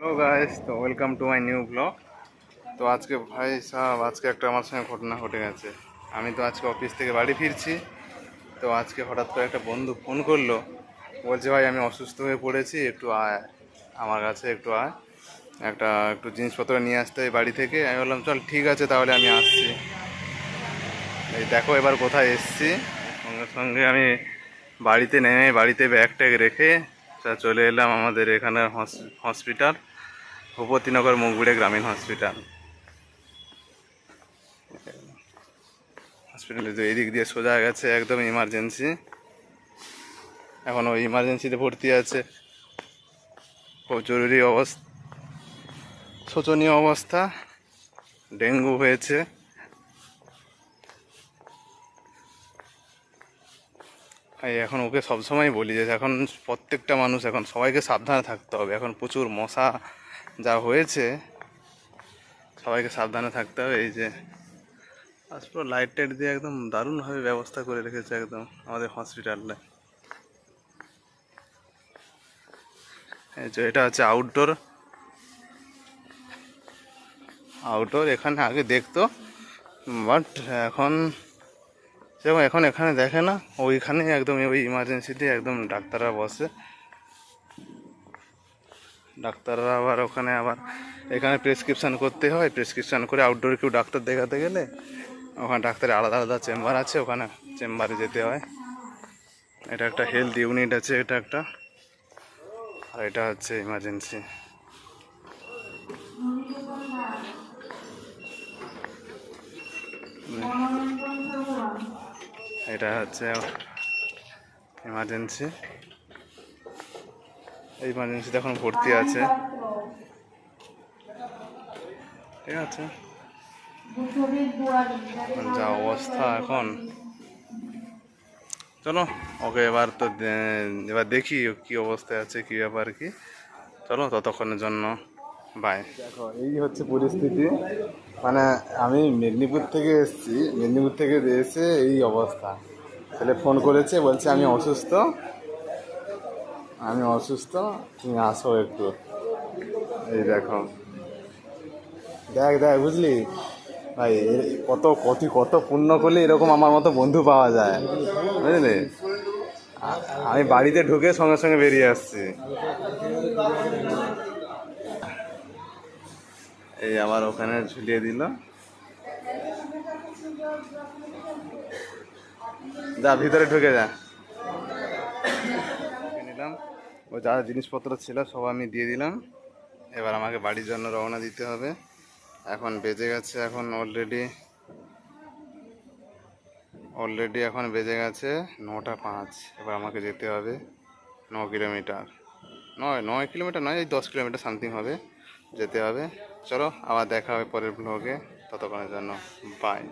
Hello guys তো welcome to my new blog তো আজকে ভাই সাহেব, আজকে একটা আমার সঙ্গে ঘটনা ঘটে গেছে। আমি তো আজকে অফিস থেকে বাড়ি ফিরছি। তো আজকে হঠাৎ করে একটা বন্ধু ফোন করল। বলছে, ভাই, আমি অসুস্থ হয়ে পড়েছি, একটু আয়। আমার কাছে একটু আয়। একটা, একটু জিনিসপত্র নিয়ে আসতে হয় বাড়ি থেকে। আমি বললাম, চল, ঠিক আছে, তাহলে আমি আসছি। এই দেখো, এবার কোথায় এসছি। সঙ্গে সঙ্গে আমি বাড়িতে নেমে বাড়িতে ব্যাগ ট্যাগ রেখে চলে এলাম আমাদের এখানে হসপিটাল ভূপতিনগর মুগবিড়ে গ্রামীণ হসপিটাল। হসপিটালে তো এদিক দিয়ে সোজা গেছে, একদম ইমার্জেন্সি এখন ওই ইমার্জেন্সিতে ভর্তি আছে। খুব জরুরি অবস্থা, শোচনীয় অবস্থা। ডেঙ্গু হয়েছে। এখন ওকে সবসময় বলি যে, এখন প্রত্যেকটা মানুষ এখন সবাইকে সাবধানে থাকতে হবে। এখন প্রচুর মশা যা হয়েছে, সবাইকে সাবধানে থাকতে হবে। এই যে, আজ পুরো লাইট টাইট দিয়ে একদম দারুণভাবে ব্যবস্থা করে রেখেছে একদম আমাদের হসপিটালে যে, এটা হচ্ছে আউটডোর আউটডোর এখানে আগে দেখতো বাট এখন সেরকম এখন এখানে দেখে না ওইখানে একদম ওই ইমার্জেন্সিতে একদম ডাক্তাররা বসে। ডাক্তাররা আবার ওখানে আবার এখানে প্রেসক্রিপশান করতে হয় প্রেসক্রিপশান করে আউটডোর কেউ ডাক্তার দেখাতে গেলে ওখানে ডাক্তারের আলাদা আলাদা চেম্বার আছে, ওখানে চেম্বারে যেতে হয়। এটা একটা হেলথ ইউনিট আছে, এটা একটা। আর এটা হচ্ছে ইমার্জেন্সি এটা হচ্ছে ইমার্জেন্সি ইমার্জেন্সিতে এখন ভর্তি আছে। ঠিক আছে। যা অবস্থা এখন। চলো, ওকে এবার তো এবার দেখি কি অবস্থায় আছে, কি ব্যাপার, কি। চলো, ততক্ষণের জন্য বাই দেখো, এই হচ্ছে পরিস্থিতি। মানে আমি মেদিনীপুর থেকে এসেছি। মেদিনীপুর থেকে এসে এই অবস্থা। ছেলে ফোন করেছে, বলছে আমি অসুস্থ। আমি অসুস্থ, তুমি আসো একটু। এই দেখো। দেখ দেখ, বুঝলি? ভাই কত কত কত পূর্ণ করলে এরকম আমার মতো বন্ধু পাওয়া যায়, বুঝলি? আমি বাড়িতে ঢুকে সঙ্গে সঙ্গে বেরিয়ে আসছি। এই আবার ওখানে ঝুলিয়ে দিল। যা, ভিতরে ঢুকে যা। নিলাম ও যা জিনিসপত্র ছিল সব আমি দিয়ে দিলাম। এবার আমাকে বাড়ির জন্য রওনা দিতে হবে। এখন বেজে গেছে এখন অলরেডি অলরেডি এখন বেজে গেছে নটা পাঁচ। এবার আমাকে যেতে হবে ন কিলোমিটার। নয় নয় কিলোমিটার নয়, এই দশ কিলোমিটার সামথিং হবে যেতে হবে। চলো আবার দেখা হবে পরের ব্লগে ততক্ষণের জন্য বাই